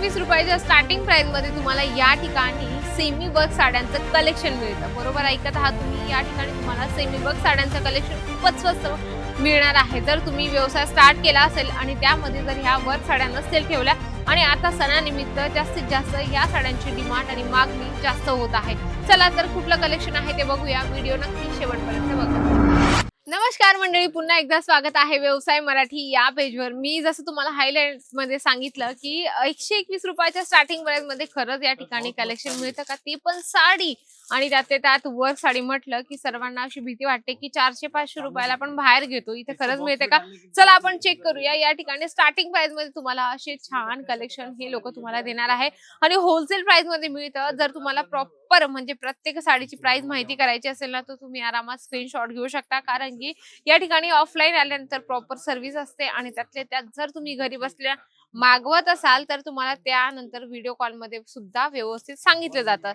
वीस रुपयाच्या स्टार्टिंग प्राइसमध्ये तुम्हाला या ठिकाणी सेमी वर्क साड्यांचं कलेक्शन मिळतं. बरोबर ऐकत आहात तुम्ही या ठिकाणी तुम्हाला सेमी वर्क साड्यांचं कलेक्शन खूपच स्वस्त मिळणार आहे. जर तुम्ही व्यवसाय स्टार्ट केला असेल आणि त्यामध्ये जर ह्या वर्क साड्या नसतील ठेवल्या आणि आता सणानिमित्त जास्तीत जास्त या साड्यांची डिमांड आणि मागणी जास्त होत आहे. चला तर कुठलं कलेक्शन आहे ते बघूया. व्हिडिओ नक्की शेवटपर्यंत बघा. नमस्कार मंडळी पुन्हा एकदा स्वागत आहे व्यवसाय मराठी या पेजवर मी जसं तुम्हाला हायलाइटमध्ये सांगितलं की एकशे एकवीस रुपयाच्या स्टार्टिंग प्राइसमध्ये खरंच या ठिकाणी कलेक्शन मिळतं का? ते पण साडी. आणि त्यात त्यात वर्क साडी म्हटलं की सर्वांना अशी भीती वाटते की चारशे पाचशे रुपयाला आपण बाहेर घेतो. इथे खरंच मिळते का? चला आपण चेक करूया. या ठिकाणी स्टार्टिंग प्राइसमध्ये तुम्हाला असे छान कलेक्शन हे. लोक तुम्हाला देणार आहे. आणि होलसेल प्राइसमध्ये मिळतं. जर तुम्हाला प्रॉपर म्हणजे प्रत्येक साडीची प्राइस माहिती करायची असेल ना तर तुम्ही आरामात स्क्रीनशॉट घेऊ शकता. कारण की या ठिकाणी ऑफलाईन आल्यानंतर प्रॉपर सर्व्हिस असते आणि त्यातले त्यात जर तुम्ही घरी बसल्या मागवत असाल तर तुम्हाला त्यानंतर व्हिडिओ कॉलमध्ये सुद्धा व्यवस्थित सांगितलं जातं.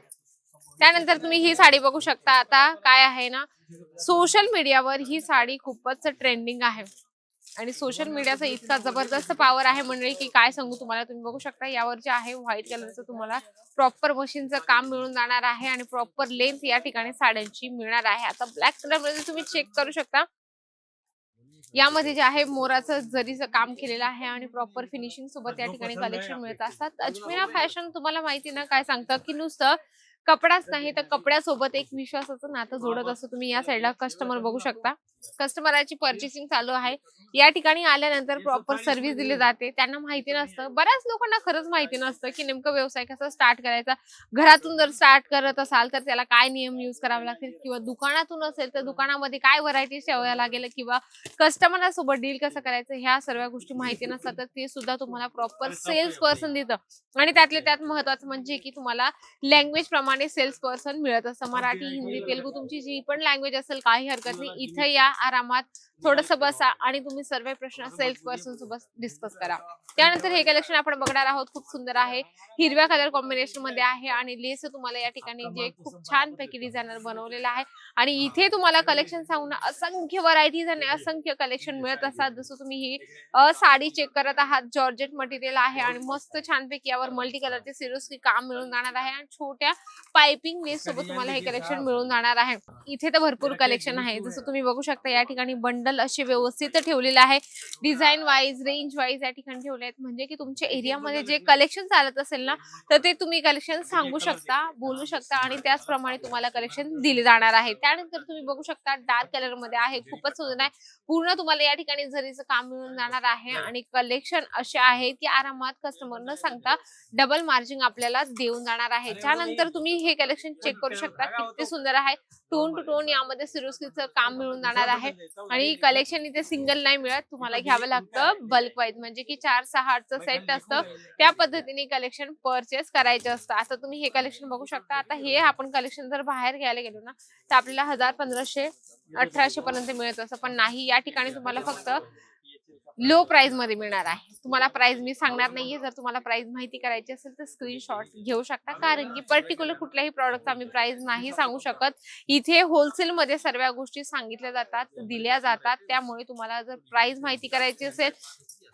त्यानंतर तुम्ही ही साडी बघू शकता. आता काय आहे ना सोशल मीडियावर ही साडी खूपच ट्रेंडिंग आहे. आणि सोशल मीडियाचा इतका जबरदस्त पॉवर आहे मंडळी की काय सांगू तुम्हाला? तुम्ही बघू शकता यावर जे आहे व्हाईट कलरचं तुम्हाला प्रॉपर मशीनचं काम मिळून जाणार आहे आणि प्रॉपर लेंथ या ठिकाणी साड्यांची मिळणार आहे. आता ब्लॅक कलरमध्ये तुम्ही चेक करू शकता. यामध्ये जे आहे मोराचं जरीचं काम केलेलं आहे आणि प्रॉपर फिनिशिंग सोबत या ठिकाणी कलेक्शन मिळत असतात. अजमेरा फॅशन तुम्हाला माहिती ना काय सांगतं? की नुसतं कपडाच नाही तर कपड्यासोबत एक विश्वासाचं नातं जोडत असं तुम्ही या साईडला कस्टमर बघू शकता. कस्टमराची पर्चेसिंग चालू आहे. या ठिकाणी आल्यानंतर प्रॉपर सर्व्हिस दिली जाते. त्यांना माहिती नसतं. बऱ्याच लोकांना खरंच माहिती नसतं की नेमकं व्यवसाय कसा स्टार्ट करायचा. घरातून जर स्टार्ट करत असाल तर त्याला काय नियम युज करावे लागतील? किंवा दुकानातून असेल तर दुकानामध्ये काय व्हरायटी ठेवायला लागेल? किंवा कस्टमरासोबत डील कसं करायचं? ह्या सर्व गोष्टी माहिती नसतात तर ते सुद्धा तुम्हाला प्रॉपर सेल्स पर्सन देतं. आणि त्यातले त्यात महत्वाचं म्हणजे की तुम्हाला लँग्वेज प्रमाणे सेल्स पर्सन मिळत असतं. मराठी हिंदी तेलुगू तुमची जी पण लँग्वेज असेल काही हरकत नाही. इथं या आरामात थोडस बसा आणि तुम्ही सर्व प्रश्न सेल्स पर्सन सोबत डिस्कस करा. त्यानंतर हे कलेक्शन आपण बघणार आहोत? खूप सुंदर आहे. हिरव्या कलर कॉम्बिनेशनमध्ये आहे आणि लेस तुम्हाला या ठिकाणी जे खूप छान पैकी डिझायनर बनवलेलं आहे. आणि इथे तुम्हाला कलेक्शन सांगून असंख्य व्हरायटीज आणि असंख्य कलेक्शन मिळत असतात. जसं तुम्ही ही साडी चेक करत आहात. जॉर्जेट मटेरियल आहे आणि मस्त छानपैकी यावर मल्टी कलरचे सिरोस्की काम मिळून जाणार आहे. आणि छोट्या पायपिंग लेस सोबत तुम्हाला हे कलेक्शन मिळून जाणार आहे. इथे तर भरपूर कलेक्शन आहे. जसं तुम्ही बघू शकता या ठिकाणी बंडल असे व्यवस्थित ठेवलेले आहे. डिझाईन वाईज रेंज वाईज या ठिकाणी ठेवले आहेत. म्हणजे की तुमच्या एरियामध्ये जे कलेक्शन चालत असेल ना तर ते तुम्ही कलेक्शन सांगू शकता बोलू शकता आणि त्याचप्रमाणे तुम्हाला कलेक्शन दिले जाणार आहे. त्यानंतर तुम्ही बघू शकता डार्क कलरमध्ये आहे. खूपच सुंदर आहे. पूर्ण तुम्हाला या ठिकाणी जरीचं काम मिळून जाणार आहे आणि कलेक्शन असे आहेत की आरामात कस्टमर न सांगता डबल मार्जिन आपल्याला देऊन जाणार आहे. त्यानंतर तुम्ही हे कलेक्शन चेक करू शकता. किती सुंदर आहे. टोन टू टोन यामध्ये सिरोस्कीचं काम मिळून जाणार आहे. आणि कलेक्शन इथे सिंगल नाही मिळत. तुम्हाला घ्यावं लागतं बल्क वाईज म्हणजे की चार सहा आठचं सेट असतं. त्या पद्धतीने कलेक्शन परचेस करायचं असतं. आता तुम्ही हे कलेक्शन बघू शकता. आता हे आपण कलेक्शन जर बाहेर घ्यायला गेलो ना तर आपल्याला हजार पंधराशे अठराशे पर्यंत मिळत असं पण नाही या ठिकाणी तुम्हाला फक्त लो प्राइसमध्ये मिळणार आहे. तुम्हाला प्राइस मी सांगणार नाहीये. जर तुम्हाला प्राइस माहिती करायची असेल तर स्क्रीनशॉट घेऊ शकता. कारण की पर्टिक्युलर कुठल्याही प्रॉडक्ट आम्ही प्राइस नाही सांगू शकत. इथे होलसेल मध्ये सर्व गोष्टी सांगितल्या जातात दिल्या जातात. त्यामुळे तुम्हाला जर प्राइस माहिती करायची असेल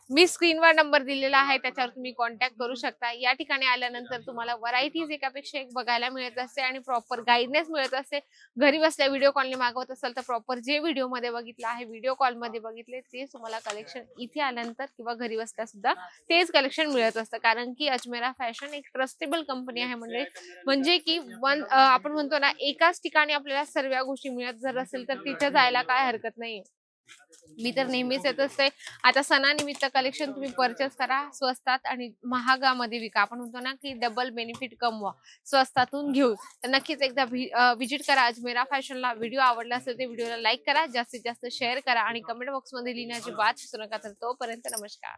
मी स्क्रीनवर नंबर दिलेला आहे. त्याच्यावर तुम्ही कॉन्टॅक्ट करू शकता. या ठिकाणी आल्यानंतर तुम्हाला व्हरायटीज एकापेक्षा एक बघायला मिळत असते आणि प्रॉपर गाईडनेस मिळत असते. घरी बसल्या व्हिडिओ कॉलने मागवत असाल तर प्रॉपर जे व्हिडिओमध्ये बघितलं आहे व्हिडिओ कॉलमध्ये बघितले ते तुम्हाला कलेक्शन इथे आल्यानंतर किंवा घरी बसल्या सुद्धा तेच कलेक्शन मिळत असतं. कारण की अजमेरा फॅशन एक ट्रस्टेबल कंपनी आहे म्हणजे म्हणजे की वन आपण म्हणतो ना एकाच ठिकाणी आपल्याला सर्व गोष्टी मिळत जर असेल तर तिथे जायला काय हरकत नाही. मी तर नेहमीच येत असते. आता सणानिमित्त कलेक्शन तुम्ही परचेस करा स्वस्तात आणि महागामध्ये विका. आपण म्हणतो ना की डबल बेनिफिट कमवा. स्वस्तातून घेऊ. तर नक्कीच एकदा विजिट करा अजमेरा फॅशनला व्हिडिओ आवडला असेल तर व्हिडिओला लाईक करा. जास्तीत जास्त शेअर करा आणि कमेंट बॉक्समध्ये लिहिण्याची बात विसरू नका तर तोपर्यंत नमस्कार.